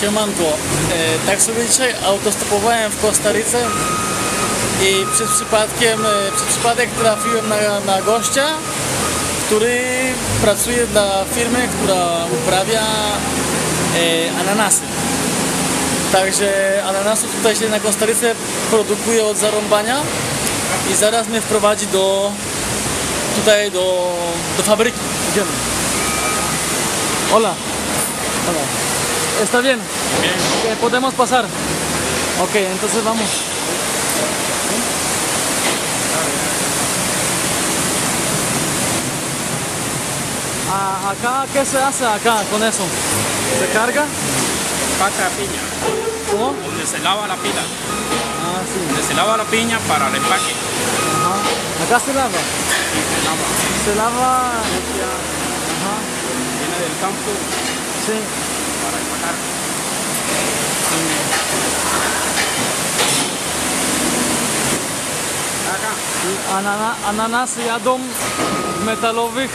Siemanko, e, tak sobie dzisiaj autostopowałem w Kostaryce i przez przypadkiem, e, przez przypadek trafiłem na, na gościa, który pracuje dla firmy, która uprawia e, ananasy. Także ananasów tutaj się na Kostaryce produkuje od zarąbania i zaraz mnie wprowadzi do tutaj do, do fabryki. Idziemy. Hola. Hola. ¿Está bien? Ok, ¿Podemos pasar? Ok, entonces vamos. Ah, acá, ¿qué se hace acá con eso? ¿Se carga? Paca piña, ¿Cómo? donde se lava la pila, Ah, sí. donde se lava la piña para el empaque. Ajá. Acá se lava. Y se lava. Se lava. Ajá. Viene del campo Sí. Anana, ananas jadą w metalowych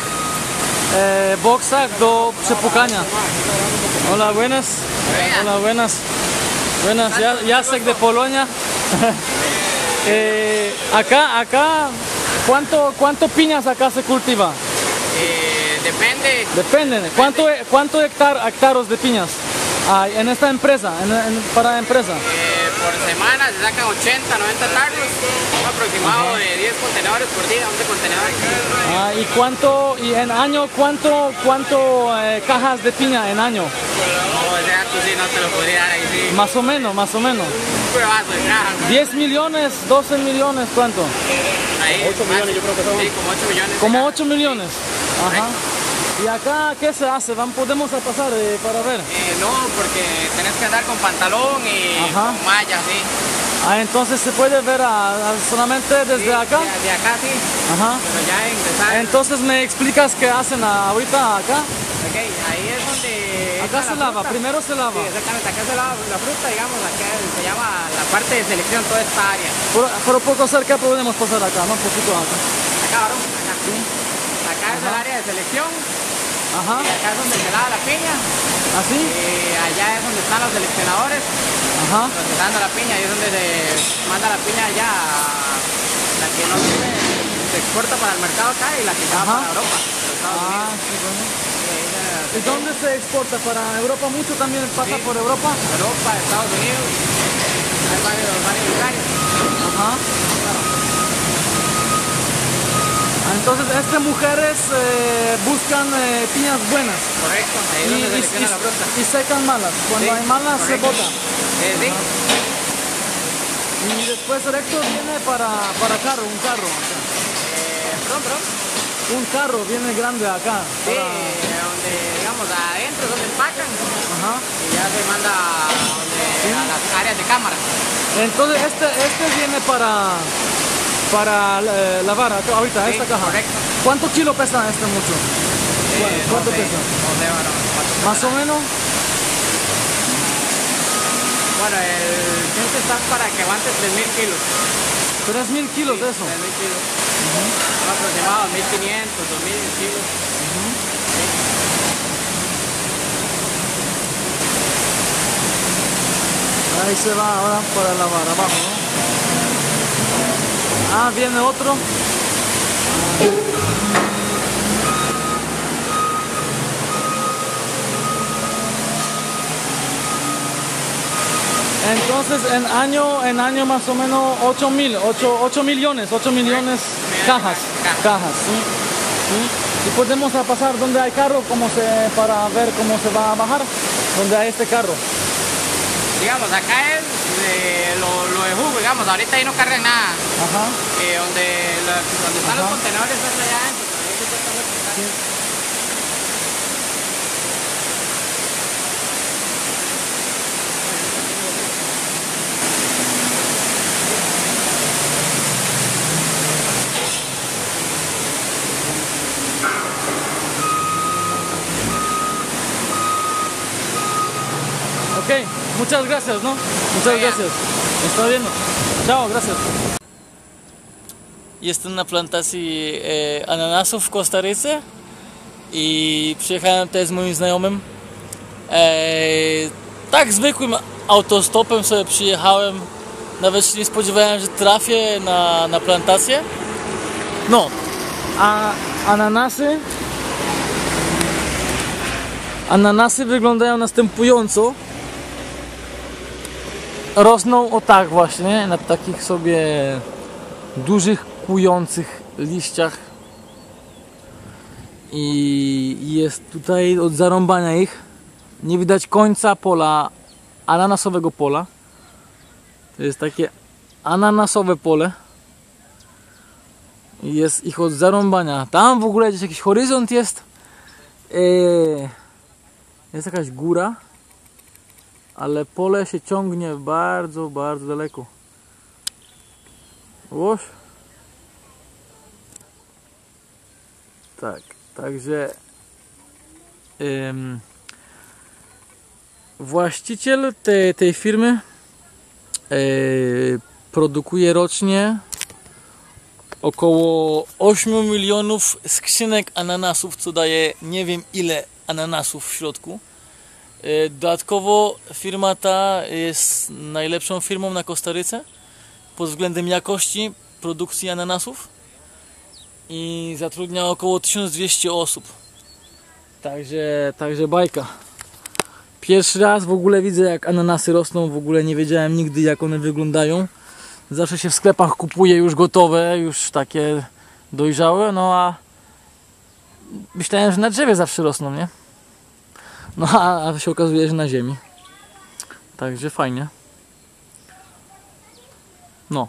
e, boksach do przepukania. Hola, buenas. Hola, buenas. Buenas, Jacek de Polonia. Eh, acá, acá, ¿cuánto, ¿cuánto piñas acá se cultiva? Eh, depende, Depende. ¿Cuánto, cuánto hectar, hectaros de piñas hay en esta empresa, en, en- para la empresa? eh, por semana se sacan 80, 90 tarros, un aproximado de 10 contenedores por día, 11 contenedores. Ah, ¿Y cuánto, y en año, cuánto, cuánto eh, cajas de piña en año? No, ese dato sí no te lo podría dar ahí, sí. Más o menos, más o menos. Un pedazo de caja. 10 millones, 12 millones, ¿cuánto? Ahí, 8 millones yo creo que son. Sí, como 8 millones. Como cajas. 8 millones. Ajá. ¿Y acá qué se hace? Van, podemos pasar eh, para ver. Eh, no, porque tenés que andar con pantalón y Ajá. con malla, sí. Ah, entonces se puede ver a- a- solamente desde Sí, acá. De, de acá sí, Ajá. pero ya ingresar. Entonces me explicas qué hacen ahorita acá. Ok, ahí es donde. Acá se la lava, fruta. primero se lava. Sí, exactamente, acá se lava la fruta, digamos, acá se llama la parte de selección, toda esta área. Pero, pero poco cerca podemos pasar acá, ¿no? Un poquito acá. Acá, varón, acá. Acá es el área de selección, Ajá. y acá es donde se lava la piña, ¿Así? y allá es donde están los seleccionadores, Ajá. procesando la piña, y es donde se manda la piña allá, a la que no se exporta para el mercado acá y la que va para Europa, Ah, Unidos. sí, bueno. Y ahí se- ¿Y dónde se exporta? ¿Para Europa mucho también pasa Sí. por Europa? Europa, Estados Unidos, hay varios, varios lugares. Ajá. Ah, Entonces, estas mujeres eh, buscan eh, piñas buenas Correcto, ahí y, donde y- selecciona la fruta. y- y secan malas. Cuando Sí, hay malas se correcto. botan. Eh, sí, Y después recto viene para, para carro, un carro. eh, perdón, perdón. Un carro viene grande acá. Sí, para- donde, digamos, adentro donde empacan Ajá. y ya se manda donde- a las áreas de cámara. Entonces, este, este viene para, para eh, lavar ahorita, Sí, esta caja. correcto. ¿Cuánto kilo pesa este mucho? Eh, ¿Cuánto no sé, pesa? no sé, bueno, cuánto Más o menos. Bueno, el gente está para que aguante 3.000 kilos. 3.000 kilos de eso. 3.000 kilos. Un aproximado 1.500, 2.000 kilos. Ahí se va ahora para lavar abajo, ¿no? Ah, viene otro. Entonces en año, en año más o menos 8 mil, 8, millones, 8 millones cajas, Cajas. ¿sí? ¿sí? Y podemos pasar donde hay carro como se, para ver cómo se va a bajar, donde hay este carro. Digamos, acá es eh, lo, lo de jugo, digamos, ahorita ahí no cargan nada. Ajá. Eh, donde, la- donde están Ajá. los contenedores es allá adentro, ahí muchas gracias, ¿no? Muchas gracias. Está bien. Ciao, gracias. Jestem na plantacji e, ananasów w Kostaryce i przyjechałem tutaj z moim znajomym. E, tak zwykłym autostopem sobie przyjechałem. Nawet się nie spodziewałem, że trafię na, na plantację. No, a ananasy Ananasy wyglądają następująco. Rosną o tak właśnie, na takich sobie dużych, kujących liściach. I jest tutaj od zarąbania ich. Nie widać końca pola, ananasowego pola. To jest takie ananasowe pole. I Jest ich od zarąbania. Tam w ogóle gdzieś jakiś horyzont jest. Eee, jest jakaś góra, ale pole się ciągnie bardzo, bardzo daleko. Łoś. Tak, także ym, właściciel tej, tej firmy yy, produkuje rocznie około 8 milionów skrzynek ananasów, co daje nie wiem ile ananasów w środku. E, Dodatkowo firma ta jest najlepszą firmą na Kostaryce pod względem jakości produkcji ananasów i zatrudnia około 1200 osób. Także, także bajka. Pierwszy raz w ogóle widzę jak ananasy rosną, w ogóle nie wiedziałem nigdy jak one wyglądają. Zawsze się w sklepach kupuje już gotowe, już takie dojrzałe, no a myślałem, że na drzewie zawsze rosną, nie? No a, się okazuje, że na ziemi. Także fajnie. No.